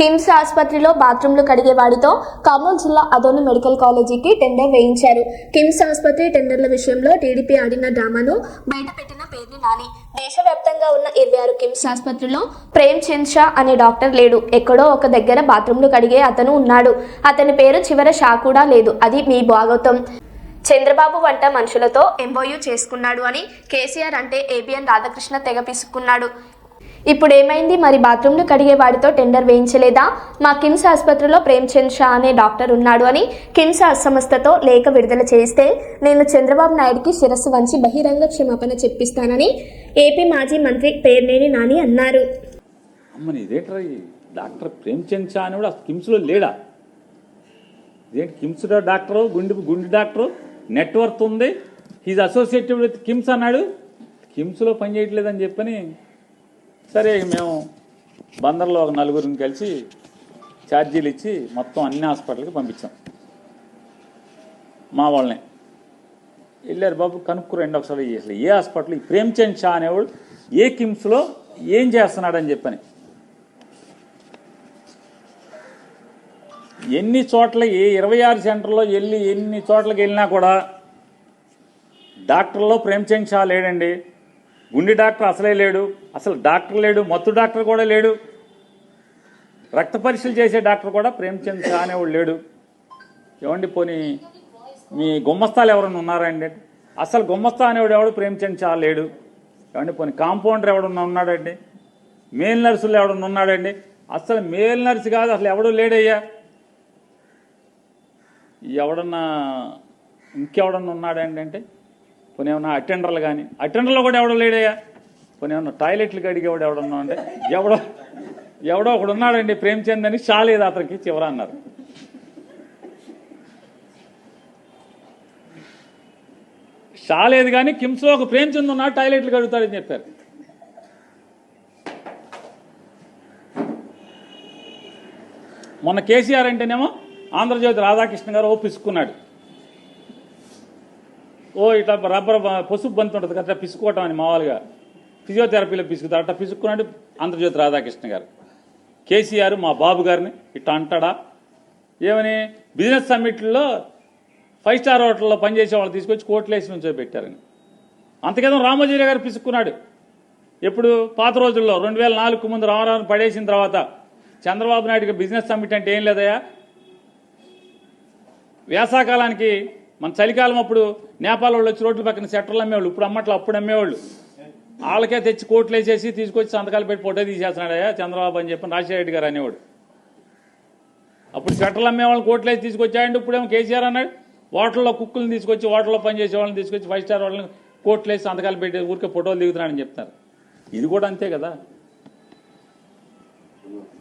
కిమ్స్ ఆసుపత్రిలో బాత్రూంలు కడిగే వాడితో కర్నూలు జిల్లా అదోని మెడికల్ కాలేజీకి టెండర్ వేయించారు. కిమ్స్ ఆసుపత్రి టెండర్ల విషయంలో టీడీపీ ఆడిన డ్రామాను బయటపెట్టిన పేర్ని నాని. దేశవ్యాప్తంగా ఉన్న ఇరవై ఆరు కిమ్స్ ఆసుపత్రిలో ప్రేమ్ చంద్ షా అనే డాక్టర్ లేడు. ఎక్కడో ఒక దగ్గర బాత్రూంలు కడిగే అతను ఉన్నాడు. అతని పేరు చివర షా కూడా లేదు. అది మీ భాగవతం చంద్రబాబు వంట మనుషులతో ఎంబోయూ చేసుకున్నాడు అని కేసీఆర్ అంటే ఏబిఎన్ రాధాకృష్ణ తెగ పిసుకున్నాడు ఇప్పుడు ఏమైంది మరి బాత్రూంలు కడిగే వాడితో టెండర్ వేయించలేదా? మా కిమ్స్ ఆసుపత్రిలో ప్రేమ్చంద్ షా అనే డాక్టర్ ఉన్నాడు అని కిమ్స్ సంస్థతో లేఖ విడుదల చేస్తే నేను చంద్రబాబు నాయుడికి శిరస్సు వంచి బహిరంగ క్షమాపణ చెప్పిస్తానని ఏపీ మాజీ మంత్రి పేర్నేని నాని అన్నారు. డాక్టర్ ప్రేమ్చంద్ షా అని కూడా కిమ్స్లో లేడా? ఇదేంటి కిమ్స్ డాక్టరు? గుండె గుండె డాక్టరు? నెట్వర్క్ ఉంది. హీజ్ అసోసియేటెడ్ విత్ కిమ్స్ అన్నాడు. కిమ్స్లో పనిచేయట్లేదని చెప్పని సరే మేము బందర్లో ఒక నలుగురిని కలిసి ఛార్జీలు ఇచ్చి మొత్తం అన్ని హాస్పిటల్కి పంపించాం. మా వాళ్ళని. వెళ్ళారు బాబు కనుక్కురండి ఒకసారి అసలు ఏ హాస్పిటల్? ఈ ప్రేమ్చంద్ షా అనేవాడు ఏ కిమ్స్లో ఏం చేస్తున్నాడని చెప్పని. ఎన్ని చోట్ల ఏ ఇరవై ఆరు సెంటర్లో వెళ్ళి ఎన్ని చోట్లకి వెళ్ళినా కూడా డాక్టర్లో ప్రేమ్చంద్ షా లేడండి. గుండె డాక్టర్ అసలే లేడు అసలు డాక్టర్ లేడు మత్తు డాక్టర్ కూడా లేడు. రక్త పరీక్షలు చేసే డాక్టర్ కూడా ప్రేమ్చంద్ షా అనేవాడు లేడు. ఏమండి పోనీ మీ గుమ్మస్తాలు ఎవరైనా ఉన్నారా అండి? అసలు గుమ్మస్తా అనేవాడు ఎవడు? ప్రేమ్చంద్ షా లేడు. ఏమండి పోనీ కాంపౌండర్ ఎవడన్నా ఉన్నాడండి? మేల్ నర్సులు ఎవడన్నా ఉన్నాడండి? అసలు మేల్ నర్సు కాదు అసలు ఎవడు లేడయ్యా? ఎవడన్నా ఇంకెవడన్నా ఉన్నాడండి అంటే? కొన్ని ఏమన్నా అటెండర్లు కానీ అటెండర్లు కూడా ఎవడో లేడయ్యా? కొన్ని ఏమన్నా టాయిలెట్లు కడిగేవాడు ఎవడన్నా అంటే ఎవడో ఎవడో ఒకడు ఉన్నాడండి ప్రేమచంద్ అని చాలేదు అతనికి చివర అన్నారు. చాలేదు కానీ కిమ్స్లో ఒక ప్రేమచంద్ ఉన్నాడు టాయిలెట్లు కడుగుతాడని చెప్పారు. మొన్న కేసీఆర్ అంటేనేమో ఆంధ్రజ్యోతి రాధాకృష్ణ గారు ఓ పిసుకున్నాడు ఓ ఇట్లా రబ్బర్ పసుపు బంతి ఉంటుంది కదా అట్లా పిసుకోవటం అని మామూలుగా. ఫిజియోథెరపీలో పిసుకుతారు. అట్లా పిసుక్కున్నాడు ఆంధ్రజ్యోతి రాధాకృష్ణ గారు. కేసీఆర్ మా బాబు గారిని ఇట్లా అంటాడా? ఏమని? బిజినెస్ సమ్మిట్లో ఫైవ్ స్టార్ హోటల్లో పనిచేసే వాళ్ళు తీసుకొచ్చి కోట్లేసి నుంచో పెట్టారని. అంతకేదో రామోజీరావు గారు పిసుక్కున్నాడు. ఎప్పుడు? పాత రోజుల్లో రెండు వేల నాలుగు ముందు రామారావు పడేసిన తర్వాత. చంద్రబాబు నాయుడుకి బిజినెస్ సమ్మిట్ అంటే ఏం లేదయా వేసాకాలానికి మన చలికాలం అప్పుడు నేపాల్ వాళ్ళు వచ్చి రోడ్ల పక్కన సెట్టర్లు అమ్మేవాళ్ళు. ఇప్పుడు అమ్మట్లో అప్పుడు అమ్మేవాళ్ళు. వాళ్ళకే తెచ్చి కోట్లు వేసేసి తీసుకొచ్చి సంతకాలు పెట్టి ఫోటో తీసేస్తున్నాడయ్యా చంద్రబాబు అని చెప్పి రాజశేఖర రెడ్డి గారు అనేవాడు. అప్పుడు సెట్టర్లు అమ్మేవాళ్ళు కోట్లు వేసి తీసుకొచ్చాయండి. ఇప్పుడేమో కేసీఆర్ అన్నాడు. హోటల్లో కుక్కులను తీసుకొచ్చి హోటల్లో పనిచేసే వాళ్ళని తీసుకొచ్చి ఫైవ్ స్టార్ వాళ్ళని కోట్లు వేసి సంతకాలు పెట్టి ఊరికే ఫోటోలు దిగుతున్నాడని చెప్తారు. ఇది కూడా అంతే కదా?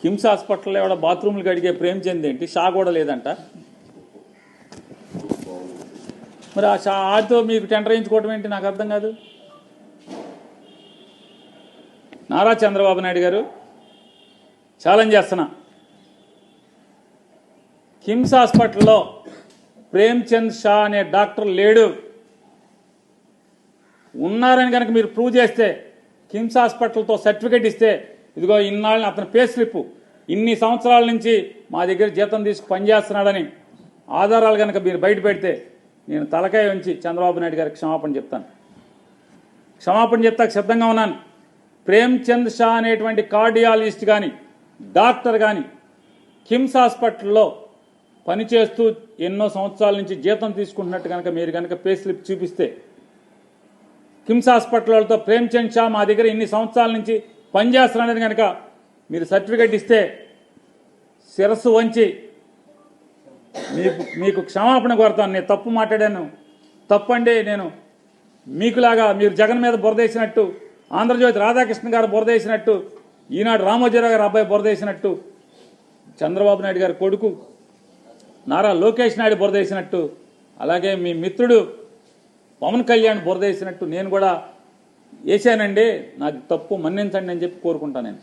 కిమ్స్ హాస్పిటల్లో ఎవడ బాత్రూమ్లు కడిగే ప్రేమ్ చెంది ఏంటి? షా కూడా లేదంట. మరి ఆ షా ఆడితో మీకు టెండర్ వేయించుకోవటం ఏంటి? నాకు అర్థం కాదు. నారా చంద్రబాబు నాయుడు గారు ఛాలెంజ్ చేస్తున్నా. కిమ్స్ హాస్పిటల్లో ప్రేమ్చంద్ షా అనే డాక్టర్ లేడు. ఉన్నారని కనుక మీరు ప్రూవ్ చేస్తే కిమ్స్ హాస్పిటల్తో సర్టిఫికేట్ ఇస్తే ఇదిగో ఇన్నాళ్ళని అతని పే స్లిప్. ఇన్ని సంవత్సరాల నుంచి మా దగ్గర జీతం తీసుకు పనిచేస్తున్నాడని ఆధారాలు కనుక మీరు బయట పెడితే నేను తలకాయ ఉంచి చంద్రబాబు నాయుడు గారికి క్షమాపణ చెప్తాను. క్షమాపణ చెప్తాక సిద్ధంగా ఉన్నాను. ప్రేమ్చంద్ షా అనేటువంటి కార్డియాలజిస్ట్ కానీ డాక్టర్ కానీ కిమ్స్ హాస్పిటల్లో పనిచేస్తూ ఎన్నో సంవత్సరాల నుంచి జీతం తీసుకుంటున్నట్టు కనుక మీరు కనుక పే స్లిప్ చూపిస్తే కిమ్స్ హాస్పిటల్ వాళ్ళతో ప్రేమ్చంద్ షా మా దగ్గర ఇన్ని సంవత్సరాల నుంచి పనిచేస్తున్నాడని కనుక మీరు సర్టిఫికెట్ ఇస్తే శిరస్సు వంచి మీకు మీకు క్షమాపణ కోరుతాను. నేను తప్పు మాట్లాడాను. తప్పండి నేను మీకులాగా మీరు జగన్ మీద బురదేసినట్టు ఆంధ్రజ్యోతి రాధాకృష్ణ గారు బురదేసినట్టు ఈనాడు రామోజీరావు గారు అబ్బాయి బురదేసినట్టు చంద్రబాబు నాయుడు గారి కొడుకు నారా లోకేష్ నాయుడు బురదేసినట్టు అలాగే మీ మిత్రుడు పవన్ కళ్యాణ్ బురదేసినట్టు నేను కూడా వేసానండి నాకు తప్పు మన్నించండి అని చెప్పి కోరుకుంటాను నేను.